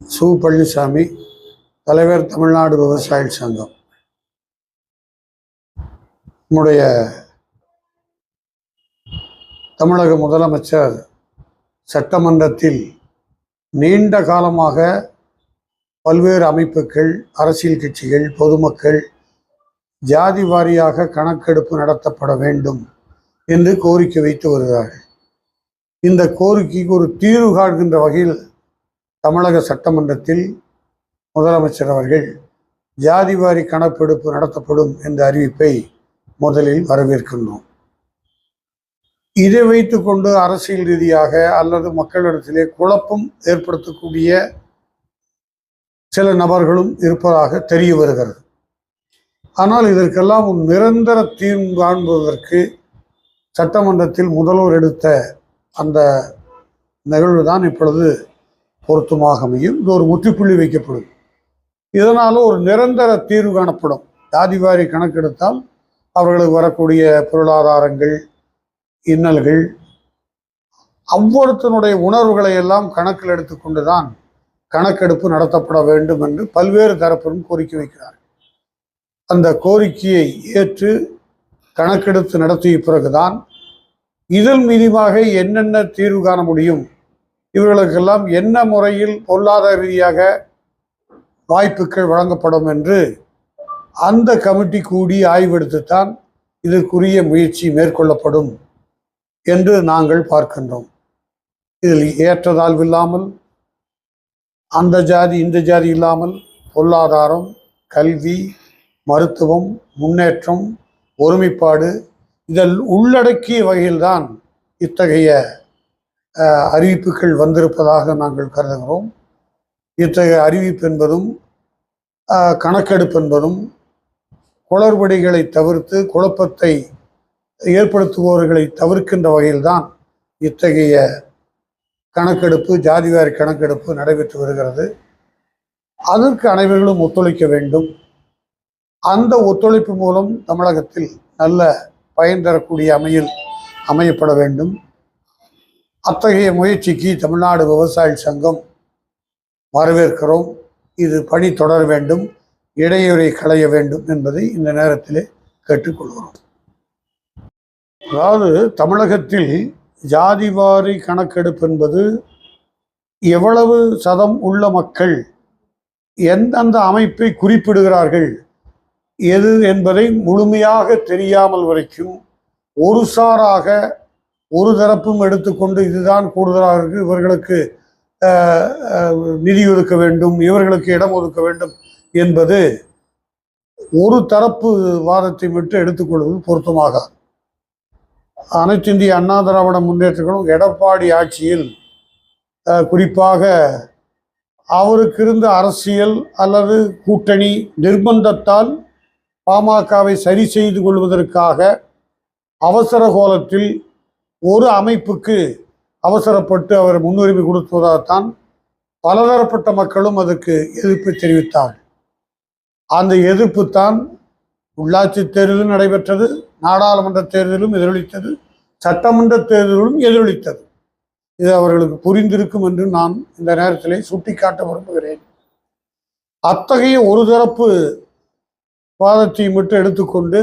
சு பழனிசாமி தலைவர் தமிழ்நாடு விவசாயிகள் சங்கம். நம்முடைய தமிழக முதலமைச்சர் சட்டமன்றத்தில் நீண்ட காலமாக பல்வேறு அமைப்புகள் அரசியல் கட்சிகள் பொதுமக்கள் ஜாதி வாரியாக கணக்கெடுப்பு நடத்தப்பட வேண்டும் என்று கோரிக்கை வைத்து வருகிறார்கள். இந்த கோரிக்கைக்கு ஒரு தீர்வு காண்கின்ற வகையில் தமிழக சட்டமன்றத்தில் முதலமைச்சர் அவர்கள் ஜாதிவாரி கணக்கெடுப்பு நடத்தப்படும் என்ற அறிவிப்பை முதலில் வரவேற்கின்றோம். இதை வைத்துக்கொண்டு அரசியல் ரீதியாக அல்லது மக்களிடத்திலே குழப்பம் ஏற்படுத்தக்கூடிய சில நபர்களும் இருப்பதாக தெரிய வருகிறது. ஆனால் இதற்கெல்லாம் ஒரு நிரந்தர தீர்வு காண்பதற்கு சட்டமன்றத்தில் முதல்வர் எடுத்த அந்த நிகழ்வு தான் இப்பொழுது பொருத்தமாக அமையும். இது ஒரு முற்றுப்புள்ளி வைக்கப்படும். இதனால் ஒரு நிரந்தர தீர்வு காணப்படும். ஜாதிவாரி கணக்கெடுத்தால் அவர்களுக்கு வரக்கூடிய பொருளாதாரங்கள் இன்னல்கள் அவ்வொருத்தனுடைய உணர்வுகளை எல்லாம் கணக்கில் எடுத்துக்கொண்டு தான் கணக்கெடுப்பு நடத்தப்பட வேண்டும் என்று பல்வேறு தரப்பிலும் கோரிக்கை வைக்கிறார் அந்த கோரிக்கையை ஏற்று கணக்கெடுத்து நடத்திய பிறகுதான் இதன் மீதிமாக என்னென்ன தீர்வு காண முடியும்? இவர்களுக்கெல்லாம் என்ன முறையில் பொருளாதார ரீதியாக வாய்ப்புகள் வழங்கப்படும் என்று அந்த கமிட்டி கூடி ஆய்வெடுத்துத்தான் இதற்குரிய முயற்சி மேற்கொள்ளப்படும் என்று நாங்கள் பார்க்கின்றோம். இதில் ஏற்றதாழ்வு இல்லாமல் அந்த ஜாதி இந்த ஜாதி இல்லாமல் பொருளாதாரம் கல்வி மருத்துவம் முன்னேற்றம் ஒருமைப்பாடு இதில் உள்ளடக்கிய வகையில்தான் இத்தகைய அறிவிப்புகள் வந்திருப்பதாக நாங்கள் கருதுகிறோம். இத்தகைய அறிவிப்பு என்பதும் கணக்கெடுப்பு என்பதும் குளறுபடிகளை தவிர்த்து குழப்பத்தை ஏற்படுத்துபவர்களை தவிர்க்கின்ற வகையில்தான் இத்தகைய கணக்கெடுப்பு ஜாதிவாரி கணக்கெடுப்பு நடைபெற்று வருகிறது. அதற்கு அனைவர்களும் ஒத்துழைக்க வேண்டும். அந்த ஒத்துழைப்பு மூலம் தமிழகத்தில் நல்ல பயன் தரக்கூடிய அமையில் அமையப்பட வேண்டும். அத்தகைய முயற்சிக்கு தமிழ்நாடு விவசாய சங்கம் வரவேற்கிறோம். இது பணி தொடர வேண்டும் இடையூறை களைய வேண்டும் என்பதை இந்த நேரத்தில் கேட்டுக்கொள்கிறோம். அதாவது தமிழகத்தில் ஜாதிவாரி கணக்கெடுப்பு என்பது எவ்வளவு சதம் உள்ள மக்கள் எந்தெந்த அமைப்பை குறிப்பிடுகிறார்கள் எது என்பதை முழுமையாக தெரியாமல் வரைக்கும் ஒரு சாராக ஒரு தரப்பும் எடுத்துக்கொண்டு இதுதான் கூடுதலாக இருக்கு. இவர்களுக்கு நிதி ஒதுக்க வேண்டும் இவர்களுக்கு இடம் ஒதுக்க வேண்டும் என்பது ஒரு தரப்பு வாதத்தை மட்டும் எடுத்துக்கொள்வது பொருத்தமாக அனைத்து இந்திய அண்ணா திராவிட முன்னேற்றங்களும் எடப்பாடி ஆட்சியில் குறிப்பாக அவருக்கு இருந்த அரசியல் அல்லது கூட்டணி நிர்பந்தத்தால் பாமகவை சரி செய்து கொள்வதற்காக அவசர கோலத்தில் ஒரு அமைப்புக்கு அவசரப்பட்டு அவர் முன்னுரிமை கொடுத்ததாகத்தான் பலதரப்பட்ட மக்களும் அதுக்கு எதிர்ப்பு தெரிவித்தார். அந்த எதிர்ப்பு தான் உள்ளாட்சி தேர்தலும் நடைபெற்றது நாடாளுமன்ற தேர்தலும் எதிரொலித்தது சட்டமன்ற தேர்தலும் எதிரொலித்தது. இது அவர்களுக்கு புரிந்திருக்கும் என்று நான் இந்த நேரத்திலே சுட்டிக்காட்ட விரும்புகிறேன். அத்தகைய ஒரு தரப்பு வாதத்தை மட்டும் எடுத்துக்கொண்டு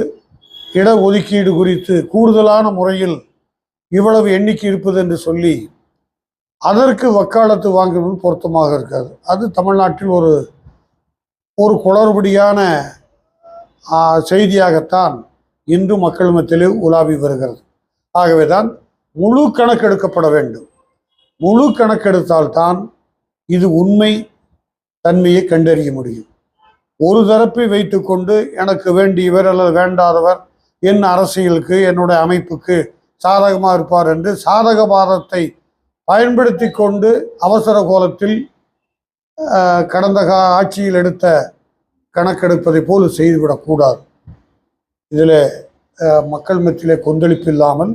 இட ஒதுக்கீடு குறித்து கூடுதலான முறையில் இவ்வளவு எண்ணிக்கை இருப்பது என்று சொல்லி அதற்கு வக்காலத்து வாங்குவது பொருத்தமாக இருக்காது. அது தமிழ்நாட்டில் ஒரு ஒரு குளறுபடியான செய்தியாகத்தான் இன்று மக்கள் மத்தியிலே உலாவி வருகிறது. ஆகவேதான் முழு கணக்கெடுக்கப்பட வேண்டும். முழு கணக்கெடுத்தால்தான் இது உண்மை தன்மையை கண்டறிய முடியும். ஒரு தரப்பை வைத்துக்கொண்டு எனக்கு வேண்டியவர் அல்லது வேண்டாதவர் என் அரசியலுக்கு என்னுடைய அமைப்புக்கு சாதகமாக இருப்பார் என்று சாதக பாதத்தை பயன்படுத்தி கொண்டு அவசர கோலத்தில் கடந்த கா ஆட்சியில் எடுத்த கணக்கெடுப்பதை போல் செய்துவிடக்கூடாது இதில் மக்கள் மத்தியிலே கொந்தளிப்பு இல்லாமல்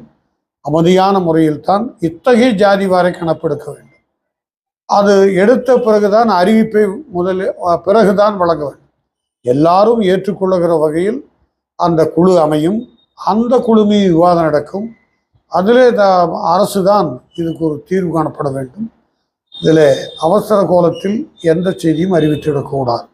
அமைதியான முறையில்தான் இத்தகைய ஜாதி வாரை வேண்டும். அது எடுத்த பிறகுதான் அறிவிப்பை முதலில் பிறகுதான் வழங்க வேண்டும். எல்லாரும் ஏற்றுக்கொள்ளுகிற வகையில் அந்த குழு அமையும். அந்த குழுமையும் விவாதம் நடக்கும். அதிலே த அரசு தான் இதுக்கு ஒரு தீர்வு காணப்பட வேண்டும். இதில் அவசர கோலத்தில் எந்த செய்தியும் அறிவித்திடக்கூடாது.